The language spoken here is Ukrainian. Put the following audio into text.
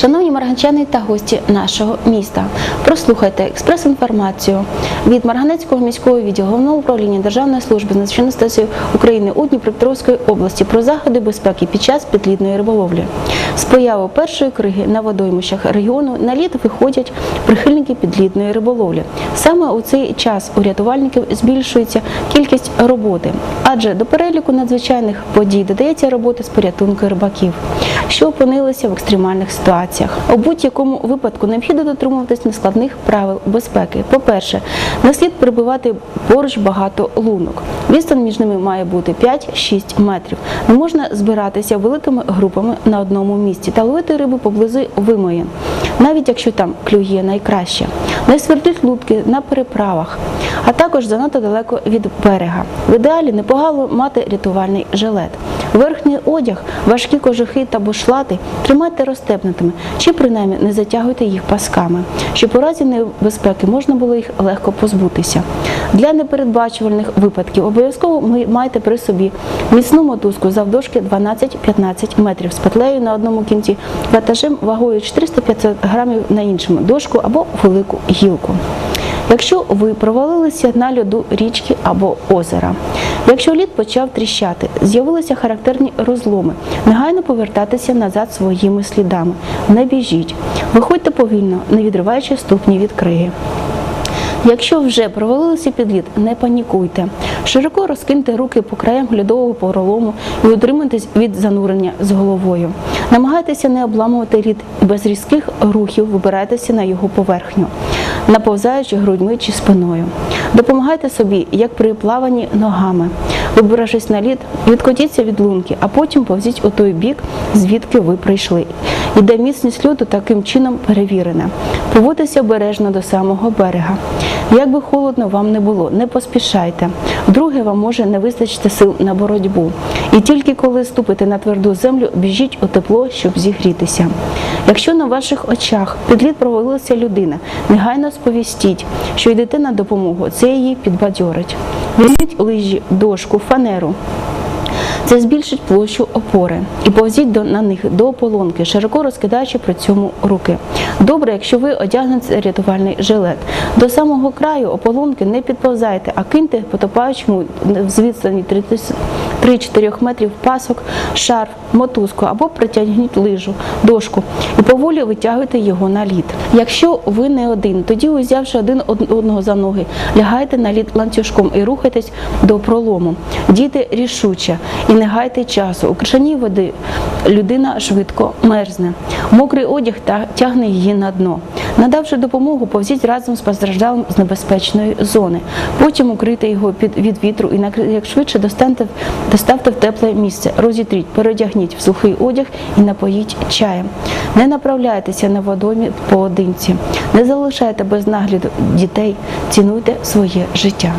Шановні марганчани та гості нашого міста, прослухайте експрес-інформацію від Марганецького міського відділу головного управління Державної служби з надзвичайних ситуацій України у Дніпропетровської області про заходи безпеки під час підлітної риболовлі. З появою першої криги на водоймищах регіону на лід виходять прихильники підлітної риболовлі. Саме у цей час у рятувальників збільшується кількість роботи, адже до переліку надзвичайних подій додається робота з порятунку рибаків, що опинилися в екстремальних ситуаціях. У будь-якому випадку необхідно дотримуватись нескладних правил безпеки. По-перше, не слід прибивати поруч багато лунок. Відстань між ними має бути 5-6 метрів. Не можна збиратися великими групами на одному місці та ловити рибу поблизу вимоїн, навіть якщо там клює найкраще. Не свердіть лутки на переправах, а також занадто далеко від берега. В ідеалі непогано мати рятувальний жилет. Верхній одяг, важкі кожухи та бушлати тримайте розтепнутими чи принаймні не затягуйте їх пасками, щоб у разі небезпеки можна було їх легко позбутися. Для непередбачувальних випадків обов'язково ми маєте при собі міцну мотузку завдовжки 12-15 метрів з петлею на одному кінці, ватажем вагою 400-500 грамів на іншому дошку або велику гілку. Якщо ви провалилися на льоду річки або озера, якщо лід почав тріщати, з'явилися характерні розломи, негайно повертатися назад своїми слідами. Не біжіть, виходьте повільно, не відриваючи ступні від криги. Якщо вже провалилися під лід, не панікуйте. Широко розкиньте руки по краям льодового поролому і утримуйтесь від занурення з головою. Намагайтеся не обламувати лід і без різких рухів вибирайтеся на його поверхню, наповзаючи грудьми чи спиною. Допомагайте собі, як при плаванні ногами. Вибравшись на лід, відкотіться від лунки, а потім повзіть у той бік, звідки ви прийшли. І де міцність льоду таким чином перевірена. Поводьтеся обережно до самого берега. Як би холодно вам не було, не поспішайте. Вдруге, вам може не вистачити сил на боротьбу. І тільки коли ступите на тверду землю, біжіть у тепло, щоб зігрітися. Якщо на ваших очах під лід провалилася людина, негайно сповістіть, що йдете на допомогу, це її підбадьорить. Візьміть лижі, дошку, фанеру. Це збільшить площу опори і повзіть до, на них до ополонки, широко розкидаючи при цьому руки. Добре, якщо ви одягнете рятувальний жилет. До самого краю ополонки не підповзайте, а киньте потопаючому з відстані 3-4 метрів пасок, шарф, мотузку або притягніть лижу, дошку і поволі витягуйте його на лід. Якщо ви не один, тоді узявши один одного за ноги, лягайте на лід ланцюжком і рухайтесь до пролому. Дійте рішуче і не гайте часу. У кришаній води людина швидко мерзне. Мокрий одяг тягне її на дно. Надавши допомогу, повзіть разом з постраждалим з небезпечної зони. Потім укрийте його під від вітру і як швидше доставте в тепле місце. Розітріть, передягніть в сухий одяг і напоїть чаєм. Не направляйтеся на водомі поодинці. Не залишайте без нагляду дітей. Цінуйте своє життя.